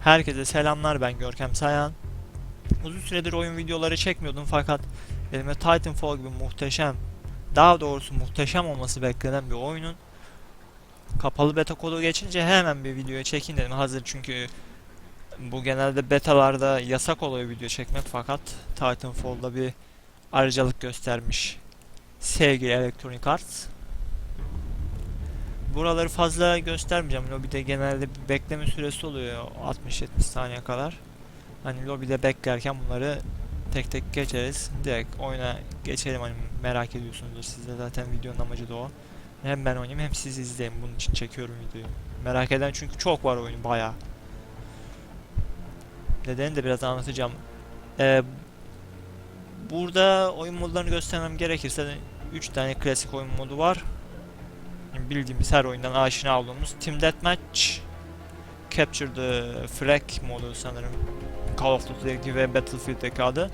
Herkese selamlar ben Görkem Sayan. Uzun süredir oyun videoları çekmiyordum fakat elime Titanfall gibi muhteşem, daha doğrusu muhteşem olması beklenen bir oyunun kapalı beta kodu geçince hemen bir video çekeyim dedim. Hazır çünkü bu genelde betalarda yasak oluyor video çekmek fakat Titanfall'da bir ayrıcalık göstermiş sevgili Electronic Arts. Buraları fazla göstermeyeceğim. Lobide genelde bir bekleme süresi oluyor 60-70 saniye kadar. Hani lobide beklerken bunları tek tek geçeriz. Direkt oyuna geçelim hani merak ediyorsunuzdur siz de zaten videonun amacı da o. Hem ben oynayayım hem siz izleyin. Bunun için çekiyorum videoyu. Merak eden çünkü çok var oyun bayağı. Nedenini de biraz anlatacağım. Ee, burada oyun modlarını göstermem gerekirse 3 tane klasik oyun modu var bildiğimiz her oyundan aşina olduğumuz Team Deathmatch, Capture the Flag modu sanırım Call of Duty'deki ve Battlefield'deki adı.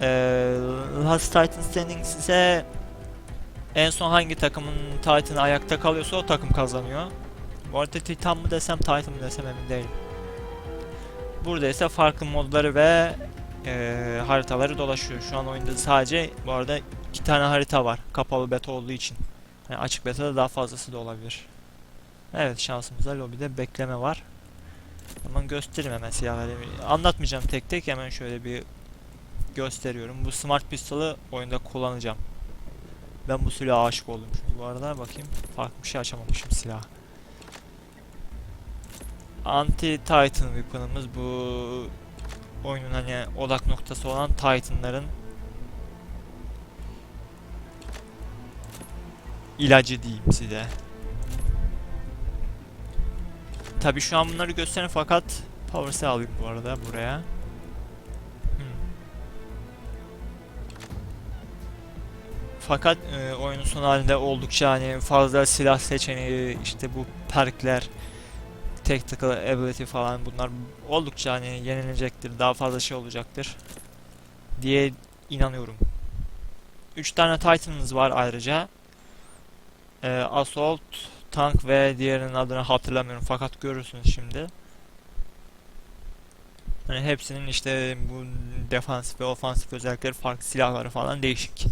Ee, Last Titan Standing ise en son hangi takımın Titan'ı ayakta kalıyorsa o takım kazanıyor. Bu arada Titan mı desem Titan mı desem emin değilim. Burada ise farklı modları ve e, haritaları dolaşıyor. Şu an oyunda sadece bu arada iki tane harita var. Kapalı beta olduğu için. Yani açık beta'da daha fazlası da olabilir. Evet şansımıza lobide bekleme var. Hemen göstereyim hemen silahları. Anlatmayacağım tek tek hemen şöyle bir gösteriyorum. Bu smart pistol'ı oyunda kullanacağım. Ben bu silaha aşık oldum çünkü bu arada bakayım farklı bir şey açamamışım silah. Anti Titan weapon'ımız bu oyunun hani odak noktası olan Titan'ların ilacı diyeyim size. Tabi şu an bunları gösterin fakat power cell alayım bu arada buraya. Hmm. Fakat e, oyunun son halinde oldukça hani fazla silah seçeneği işte bu perkler tactical ability falan bunlar oldukça hani yenilecektir daha fazla şey olacaktır diye inanıyorum. 3 tane Titan'ımız var ayrıca. Ee, Assault, Tank ve diğerinin adını hatırlamıyorum fakat görürsünüz şimdi. Hani hepsinin işte bu defansif ve ofansif özellikleri farklı silahları falan değişik.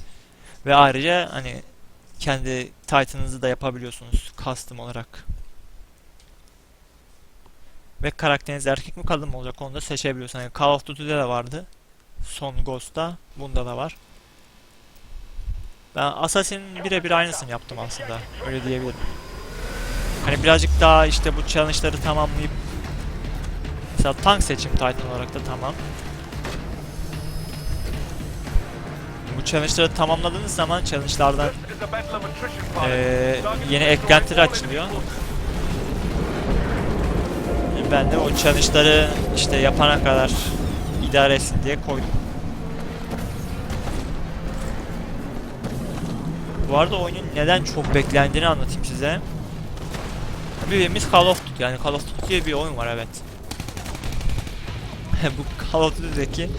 Ve ayrıca hani kendi Titan'ınızı da yapabiliyorsunuz custom olarak. Ve karakteriniz erkek mi kadın mı olacak onu da seçebiliyorsunuz. Yani Call of Duty'de de vardı. Son Ghost'ta. Bunda da var. Ben Assassin'in birebir aynısını yaptım aslında. Öyle diyebilirim. Hani birazcık daha işte bu challenge'ları tamamlayıp mesela tank seçim Titan olarak da tamam. Bu challenge'ları tamamladığınız zaman challenge'lardan eee yeni eklentiler açılıyor. Ben de o challenge'ları işte yapana kadar idare etsin diye koydum. Bu arada oyunun neden çok beklendiğini anlatayım size. Birimiz Call of Duty yani Call of Duty diye bir oyun var evet. Bu Call of Duty'deki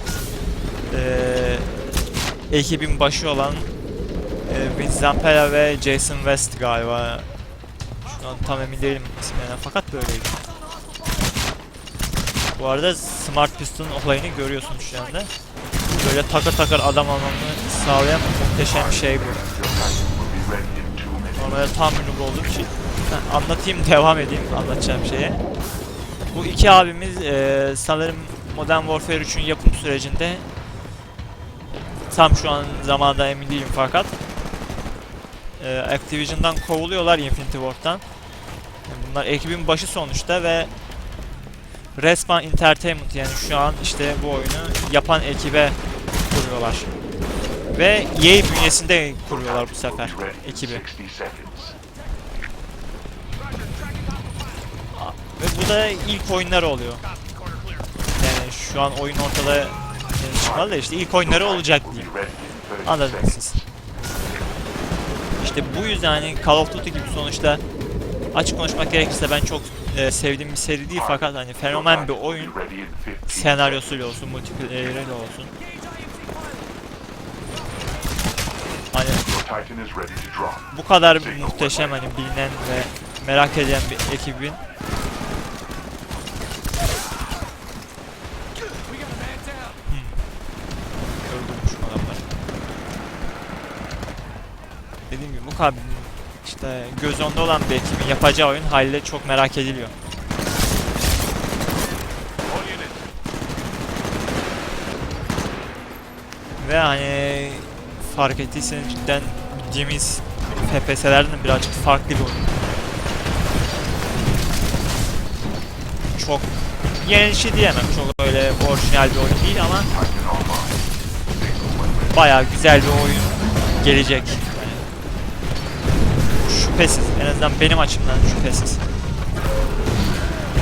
eee ekibin başı olan eee Vince Zampella ve Jason West galiba. Şu tam emin değilim isimlerinden fakat böyleydi. Bu arada Smart Pistol'ın olayını görüyorsunuz şu anda. Böyle takır takır adam almamı sağlayan muhteşem şey bu. Normalde tam noob olduğum için Heh, anlatayım devam edeyim anlatacağım şeye. Bu iki abimiz eee, sanırım Modern Warfare 3'ün yapım sürecinde tam şu an zamanda emin değilim fakat eee, Activision'dan kovuluyorlar Infinity Ward'dan. Yani bunlar ekibin başı sonuçta ve Respawn Entertainment yani şu an işte bu oyunu yapan ekibe kuruyorlar. Ve EA bünyesinde kuruyorlar bu sefer ekibi. Ve bu da ilk oyunları oluyor. Yani şu an oyun ortada yani çıkmadı da işte ilk oyunları olacak diyeyim. Anladınız siz. İşte bu yüzden hani Call of Duty gibi sonuçta açık konuşmak gerekirse ben çok e, sevdiğim bir seri değil fakat hani fenomen bir oyun senaryosuyla olsun, multiplayer'ıyla olsun. Bu kadar muhteşem hani bilinen ve merak eden bir ekibin. Hmm. Dediğim gibi bu kadar işte göz önünde olan bir ekibin yapacağı oyun haliyle çok merak ediliyor. Ve hani fark ettiyseniz cidden bildiğimiz FPS'lerden birazcık farklı bir oyun. Çok yenilikçi diyemem. Çok öyle orijinal bir oyun değil ama bayağı güzel bir oyun gelecek. Yani şüphesiz. En azından benim açımdan şüphesiz.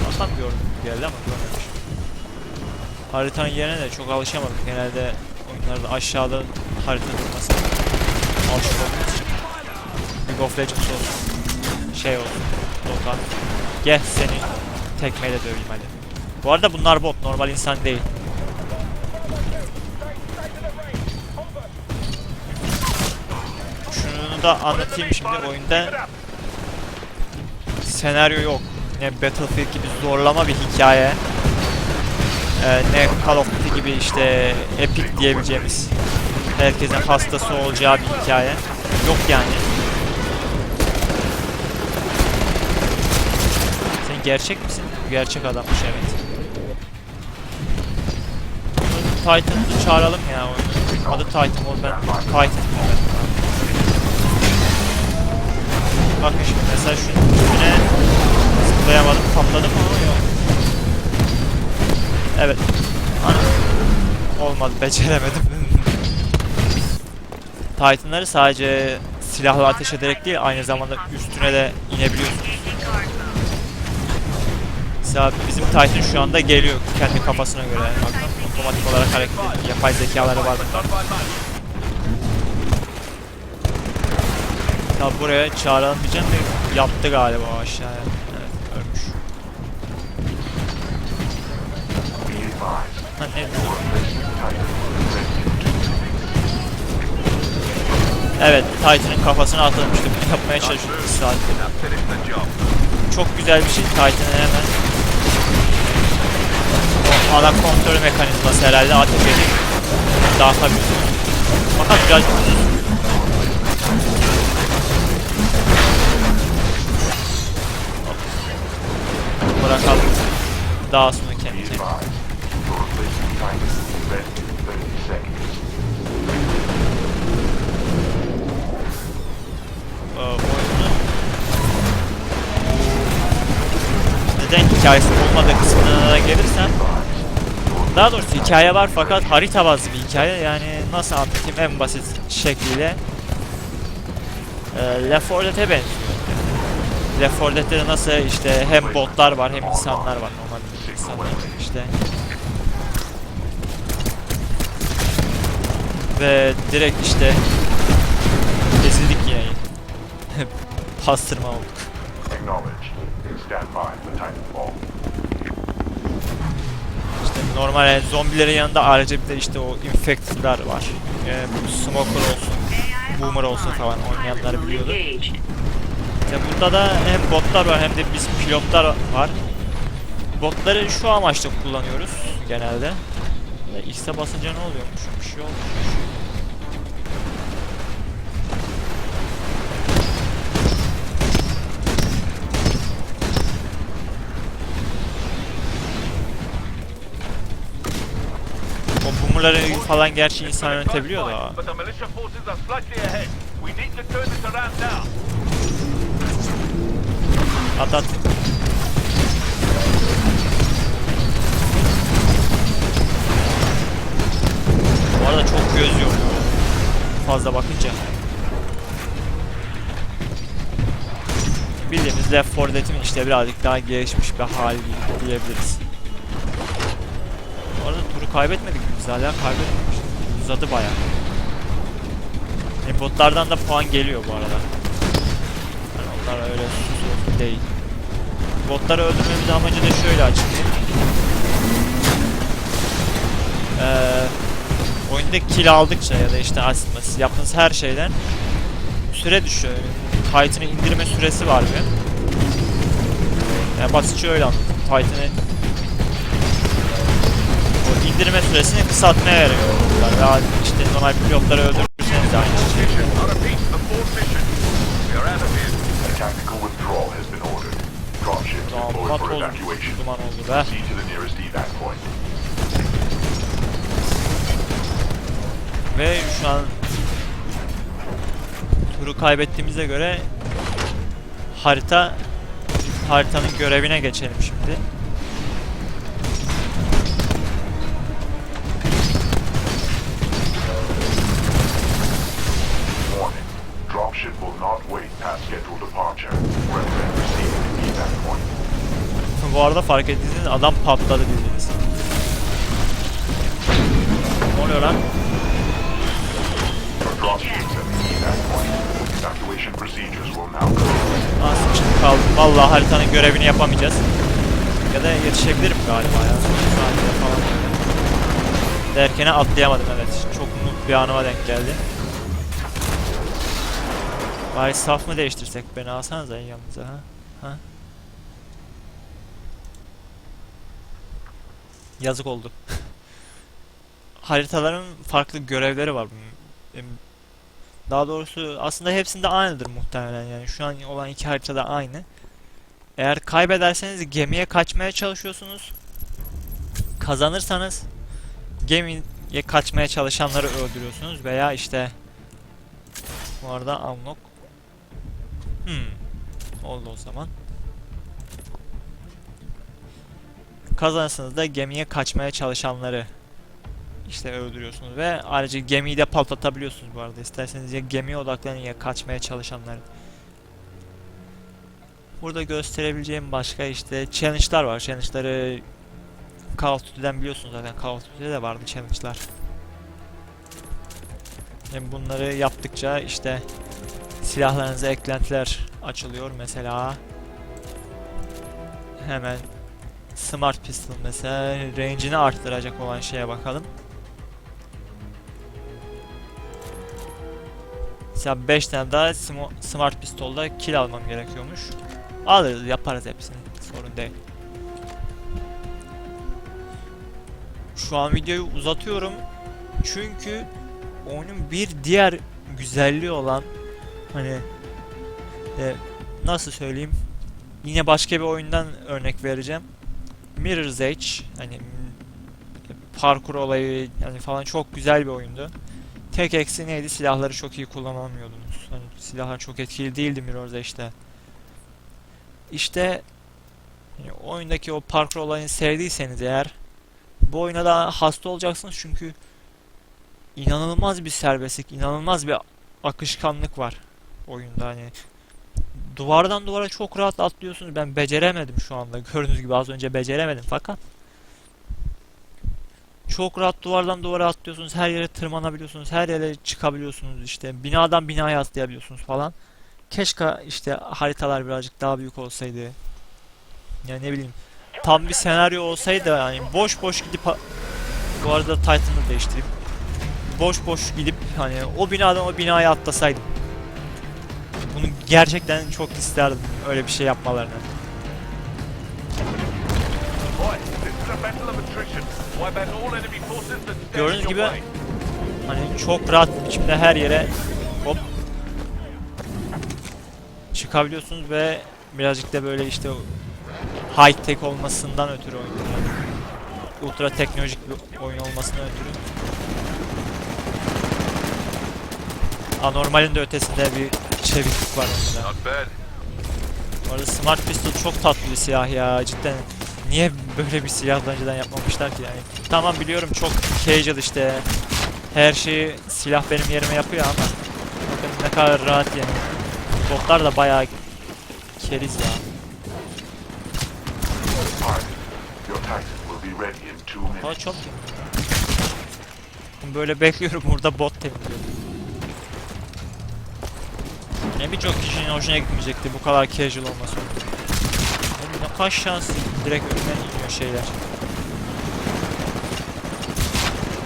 Hasan gördüm geldi ama görmemiş. Haritanın yerine de çok alışamadım. Genelde oyunlarda aşağıda harita durması alışık olduğumuz için. League of Legends olsun. Şey olsun. Dota. Gel seni tekmeyle döveyim hadi. Bu arada bunlar bot. Normal insan değil. Şunu da anlatayım şimdi oyunda senaryo yok. Ne Battlefield gibi zorlama bir hikaye. Ee, ne Call of Duty gibi işte epic diyebileceğimiz herkesin hastası olacağı bir hikaye. Yok yani. Sen gerçek misin? Gerçek adammış evet. Titan'ı çağıralım ya. Adı Titan ol ben Titan diyorum. Bakın şimdi mesela şunun üstüne zıplayamadım patladı mı? Yok. Evet. Olmadı beceremedim. Titan'ları sadece silahla ateş ederek değil aynı zamanda üstüne de inebiliyorsunuz. Mesela bizim Titan şu anda geliyor kendi kafasına göre. Bakın otomatik olarak hareket ediyor. Yapay zekaları var bunlar. Tabi buraya çağıralım diyeceğim de yattı galiba aşağıya. Evet ölmüş. Ha, ne? Evet, Titan'ın kafasına atılmıştı. Bunu yapmaya çalışıyorduk saat. Çok güzel bir şey. Titan'ın hemen o ana kontrol mekanizması herhalde ateş edip dağıtabiliyor. Fakat biraz Bırakalım. Daha sonra neden hikayesi olmadığı kısmına da gelirsem daha doğrusu hikaye var fakat harita bazlı bir hikaye. Yani nasıl anlatayım? En basit şekliyle. E, Left 4 Dead'e benziyor. Left 4 Dead'de de nasıl işte hem botlar var hem insanlar var. Normal insanlar işte. Ve direkt işte ezildik yine. Pastırma olduk. Stand. İşte normal yani zombilerin yanında ayrıca bir de işte o infected'lar var. Ee, smoker olsun, boomer olsun falan oynayanlar biliyordur. İşte burada da hem botlar var hem de biz pilotlar var. Botları şu amaçla kullanıyoruz genelde. X'e basınca ne oluyormuş? Bir şey olmuş. O boomerları falan gerçi insan yönetebiliyor da. At at. Bu arada çok göz yoruyor. Fazla bakınca. Bildiğimiz Left 4 Dead'in işte birazcık daha gelişmiş bir hali diyebiliriz. Kaybetmedik? Biz hala kaybetmemişiz. Uzadı bayağı. E, botlardan da puan geliyor bu arada. Yani onlar öyle susuz değil. Botları öldürmemizin amacı da şöyle açıklayayım. Ee, oyunda kill aldıkça ya da işte aslında yaptığınız her şeyden süre düşüyor. Titan'ı indirme süresi var bir. Yani basitçe öyle anlatayım. Titan'ı indirme süresini kısaltmaya yarıyor botlar. Daha işte normal pilotları öldürürseniz de aynı şey. For toz evacuation. duman oldu be. Ve şu an turu kaybettiğimize göre harita haritanın görevine geçelim şimdi. Scheduled departure. Point. Bu arada fark ettiyseniz adam patladı bildiğiniz. Ne oluyor lan? For dropships at the evac point, evacuation procedures will now commence. Aa sıkıştık kaldık. Vallahi haritanın görevini yapamayacağız. Ya da yetişebilirim galiba ya. Saniye falan. Derken atlayamadım evet. Çok mutlu bir anıma denk geldi. Bari saf mı değiştirsek beni alsanıza yanınıza ha? Ha? Yazık oldu. Haritaların farklı görevleri var. Em, Daha doğrusu aslında hepsinde aynıdır muhtemelen yani şu an olan iki haritada aynı. Eğer kaybederseniz gemiye kaçmaya çalışıyorsunuz. Kazanırsanız gemiye kaçmaya çalışanları öldürüyorsunuz veya işte bu arada unlock hmm. oldu o zaman. Kazanırsanız da gemiye kaçmaya çalışanları işte öldürüyorsunuz ve ayrıca gemiyi de patlatabiliyorsunuz bu arada. İsterseniz ya gemiye odaklanın ya kaçmaya çalışanları. Burada gösterebileceğim başka işte challenge'lar var. Challenge'ları Call of Duty'den biliyorsunuz zaten. Call of Duty'de de vardı challenge'lar. Yani bunları yaptıkça işte silahlarınıza eklentiler açılıyor. Mesela hemen Smart Pistol mesela range'ini arttıracak olan şeye bakalım. Mesela 5 tane daha smo- Smart Pistol'da kill almam gerekiyormuş. Alırız yaparız hepsini sorun değil. Şu an videoyu uzatıyorum. Çünkü oyunun bir diğer güzelliği olan hani e, nasıl söyleyeyim yine başka bir oyundan örnek vereceğim. Mirror's Edge hani parkur olayı yani falan çok güzel bir oyundu. Tek eksi neydi? Silahları çok iyi kullanamıyordunuz. Hani silahlar çok etkili değildi Mirror's Edge'de. İşte yani oyundaki o parkur olayını sevdiyseniz eğer bu oyuna da hasta olacaksınız çünkü inanılmaz bir serbestlik, inanılmaz bir akışkanlık var oyunda hani duvardan duvara çok rahat atlıyorsunuz. Ben beceremedim şu anda. Gördüğünüz gibi az önce beceremedim fakat çok rahat duvardan duvara atlıyorsunuz. Her yere tırmanabiliyorsunuz. Her yere çıkabiliyorsunuz işte. Binadan binaya atlayabiliyorsunuz falan. Keşke işte haritalar birazcık daha büyük olsaydı. Yani ne bileyim. Tam bir senaryo olsaydı yani boş boş gidip bu arada Titan'ı değiştireyim. Boş boş gidip hani o binadan o binaya atlasaydım. Bunu gerçekten çok isterdim öyle bir şey yapmalarını. Gördüğünüz gibi hani çok rahat biçimde her yere hop çıkabiliyorsunuz ve birazcık da böyle işte high tech olmasından ötürü oyun. ultra teknolojik bir oyun olmasından ötürü anormalin de ötesinde bir çeviklik var. Bu arada Smart Pistol çok tatlı bir silah ya cidden. Niye böyle bir silah daha önceden yapmamışlar ki yani? Tamam biliyorum çok casual işte. Her şeyi silah benim yerime yapıyor ama bakın ne kadar rahat yani. Botlar da bayağı keriz ya. Minutes. çok Böyle bekliyorum burada bot temizliyorum. Birçok kişinin hoşuna gitmeyecekti bu kadar casual olması. Oğlum ne kaç şans direkt önünden iniyor şeyler.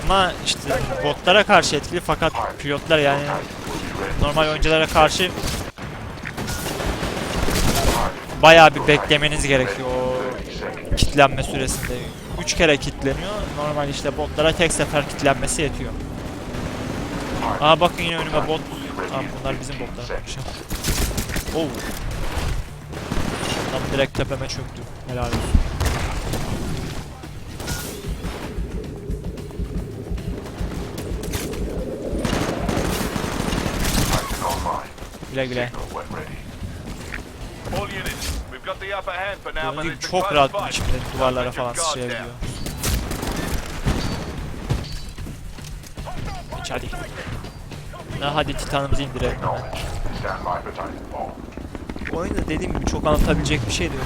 Ama işte botlara karşı etkili fakat pilotlar yani normal oyunculara karşı bayağı bir beklemeniz gerekiyor o 30 seconds. kitlenme süresinde. 3 kere kitleniyor. Normal işte botlara tek sefer kitlenmesi yetiyor. Aa bakın yine önüme bot. Tamam bunlar bizim 15 botlar. seconds. Oh. Adam direkt tepeme çöktü. Helal olsun. Güle güle. Gördüğünüz gibi çok rahat bir biçimde duvarlara falan sıçrayabiliyor. Geç hadi. Ha, hadi titanımızı indirelim. Oyunda dediğim gibi çok anlatabilecek bir şey de yok.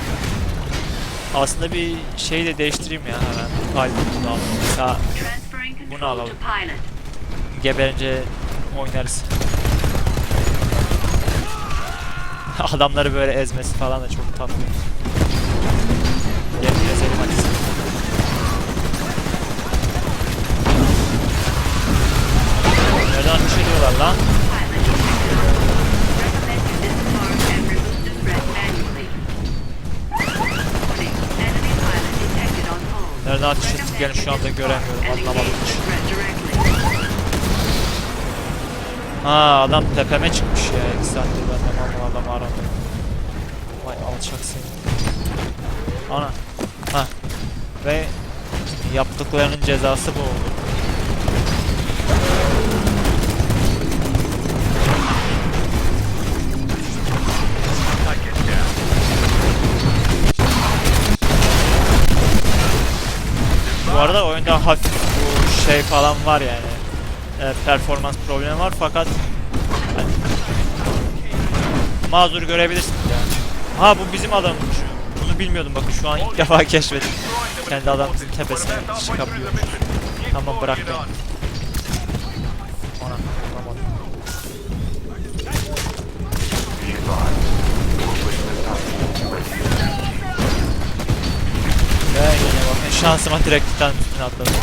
Aslında bir şey de değiştireyim ya hemen. Kalbimi alalım. Mesela Bunu alalım. geberince oynarız. Adamları böyle ezmesi falan da çok tatlı. Hold. Nereden ateş ettiklerini şu anda göremiyorum. Anlamadım hiç. Ha adam tepeme çıkmış ya. İki saattir ben de normal adamı aramıyorum. Vay alçak seni. Ana. Ha. Ve yaptıklarının cezası bu oldu. Arada oyunda hafif bu şey falan var yani. E, performans problemi var fakat hani, mazur görebilirsiniz yani. Ha bu bizim adammış. Bunu bilmiyordum bakın şu an ilk defa keşfettim. Kendi adamımızın tepesine çıkabiliyormuş. Tamam bıraktım. Ana, vuramadım. Be advised. Replacement Şansıma direkt titan üstüne atladım.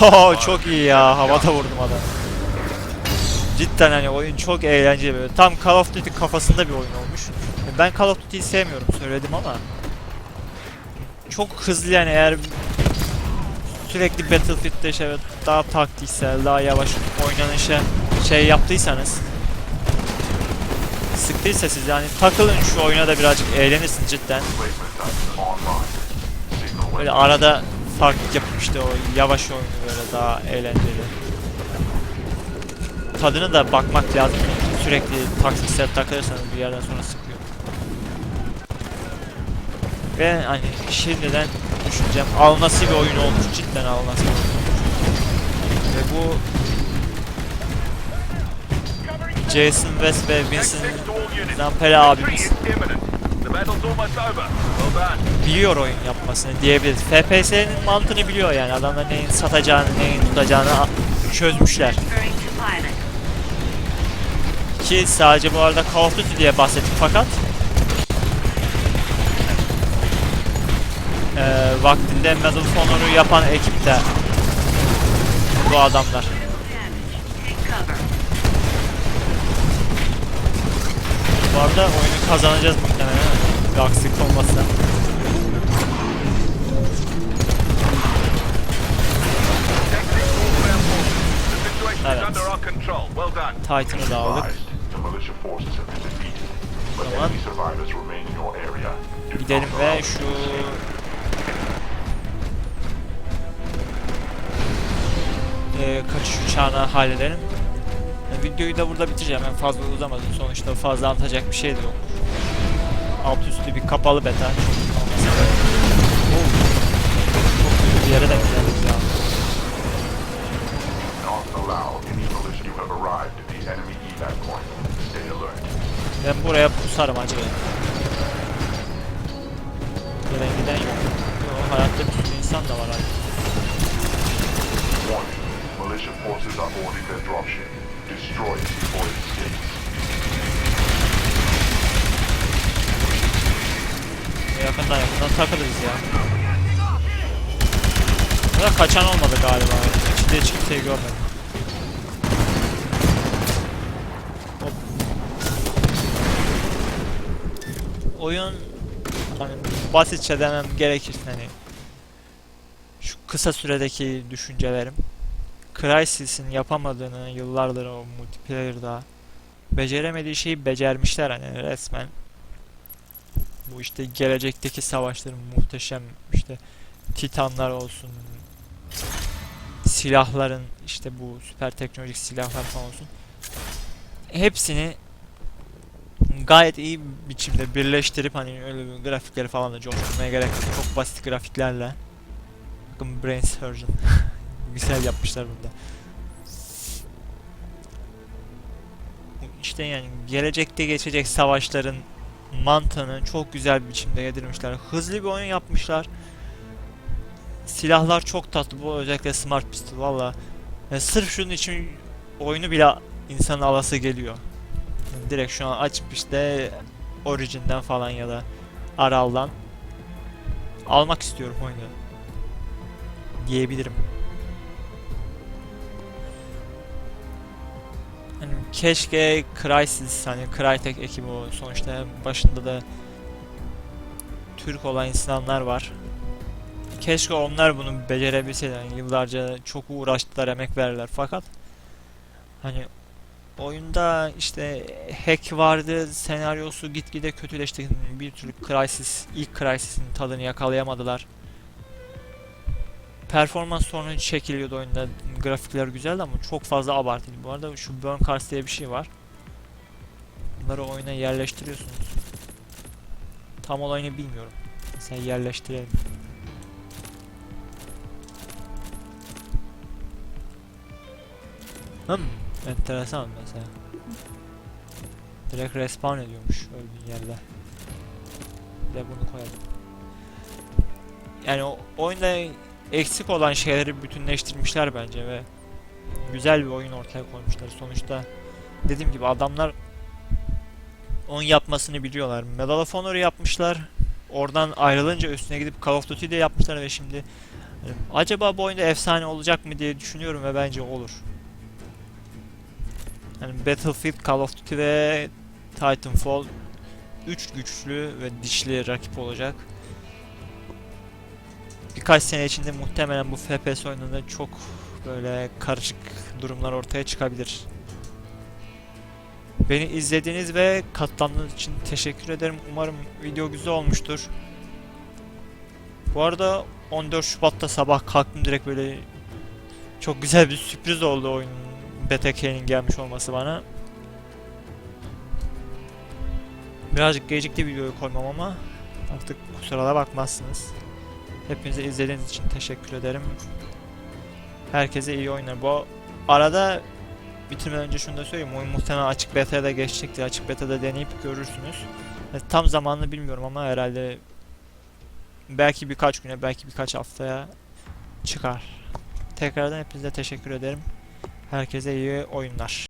Ho çok iyi ya havada vurdum adamı. Cidden hani oyun çok eğlenceli böyle. Tam Call of Duty kafasında bir oyun olmuş. Ben Call of Duty'yi sevmiyorum söyledim ama çok hızlı yani eğer sürekli Battlefield'de şey daha taktiksel, daha yavaş oynanışa şey yaptıysanız sıktıysa siz yani takılın şu oyuna da birazcık eğlenirsiniz cidden. Böyle arada farklılık yapıp işte o yavaş oyunu böyle daha eğlenceli. Tadına da bakmak lazım. Sürekli taktiksel takılırsanız bir yerden sonra sıkıyor. Ve hani şimdiden düşüneceğim alnası bir oyun olmuş. Cidden alnası bir oyun olmuş. Ve bu Jason West ve Vincent Retreat abimiz biliyor oyun yapmasını diyebiliriz. FPS'nin mantığını biliyor yani. Adamlar neyin satacağını, neyin tutacağını çözmüşler. Ki sadece bu arada Call of Duty diye bahsettik fakat eee vaktinde Medal of Honor'u yapan ekip de bu adamlar. Bu arada oyunu kazanacağız muhtemelen. Bir aksilik olmazsa. Evet. Titan'ı da aldık. advised. The militia forces eee kaçış uçağını halledelim. Yani videoyu da burada bitireceğim. Ben fazla uzamadım. Sonuçta fazla anlatacak bir şey de yok. Alt üstü bir kapalı beta. Çok. Çok kötü bir yere de geldik ya. Ben buraya pusarım acaba. Gelen giden yok. Yo, hayatta bir sürü insan da var abi. Militia forces are boarding their dropship. Destroy it before it escapes. Yakından yakından takılırız ya. Burada kaçan olmadı galiba. İçinde hiç kimseyi görmedim. Hop. oyun hani basitçe demem gerekirse hani şu kısa süredeki düşüncelerim Crysis'in yapamadığını yıllardır o multiplayer'da beceremediği şeyi becermişler hani resmen bu işte gelecekteki savaşların muhteşem işte titanlar olsun silahların işte bu süper teknolojik silahlar falan olsun hepsini gayet iyi biçimde birleştirip hani öyle bir grafikleri falan da coşturmaya gerek yok. Çok basit grafiklerle. Bakın Brain Surgeon. Güzel yapmışlar burada. İşte yani gelecekte geçecek savaşların mantığını çok güzel bir biçimde yedirmişler. Hızlı bir oyun yapmışlar. Silahlar çok tatlı. Bu özellikle Smart Pistol valla. Yani sırf şunun için oyunu bile insanın alası geliyor. Yani direkt şu an açıp işte Origin'den falan ya da Aral'dan almak istiyorum oyunu. Diyebilirim. Keşke Crysis hani Crytek ekibi o sonuçta başında da Türk olan insanlar var. Keşke onlar bunu becerebilseler. Yani yıllarca çok uğraştılar, emek verdiler fakat hani oyunda işte hack vardı, senaryosu gitgide kötüleşti. Bir türlü Crysis, ilk Crysis'in tadını yakalayamadılar. Performans sorunu çekiliyordu oyunda. Grafikler güzeldi ama çok fazla abartıydı. Bu arada şu burn cards diye bir şey var. Bunları oyuna yerleştiriyorsunuz. Tam olayını bilmiyorum. Mesela yerleştirelim. Hmm, enteresan mesela. Direkt respawn ediyormuş öldüğün yerde. Bir de bunu koyalım. Yani o oyunda eksik olan şeyleri bütünleştirmişler bence ve güzel bir oyun ortaya koymuşlar. Sonuçta dediğim gibi adamlar onun yapmasını biliyorlar. Medal of Honor'ı yapmışlar. Oradan ayrılınca üstüne gidip Call of Duty'de yapmışlar ve şimdi e, acaba bu oyunda efsane olacak mı diye düşünüyorum ve bence olur. Yani Battlefield, Call of Duty ve Titanfall 3 güçlü ve dişli rakip olacak. Birkaç sene içinde muhtemelen bu FPS oyununda çok böyle karışık durumlar ortaya çıkabilir. Beni izlediğiniz ve katlandığınız için teşekkür ederim. Umarım video güzel olmuştur. Bu arada 14 Şubat'ta sabah kalktım direkt böyle çok güzel bir sürpriz oldu oyunun BTK'nin gelmiş olması bana. Birazcık gecikti videoyu koymam ama artık kusura da bakmazsınız. Hepinize izlediğiniz için teşekkür ederim. Herkese iyi oyunlar. Bu arada bitirmeden önce şunu da söyleyeyim. Oyun muhtemelen açık beta'ya da geçecektir. Açık beta'da deneyip görürsünüz. E, tam zamanını bilmiyorum ama herhalde belki birkaç güne, belki birkaç haftaya çıkar. Tekrardan hepinize teşekkür ederim. Herkese iyi oyunlar.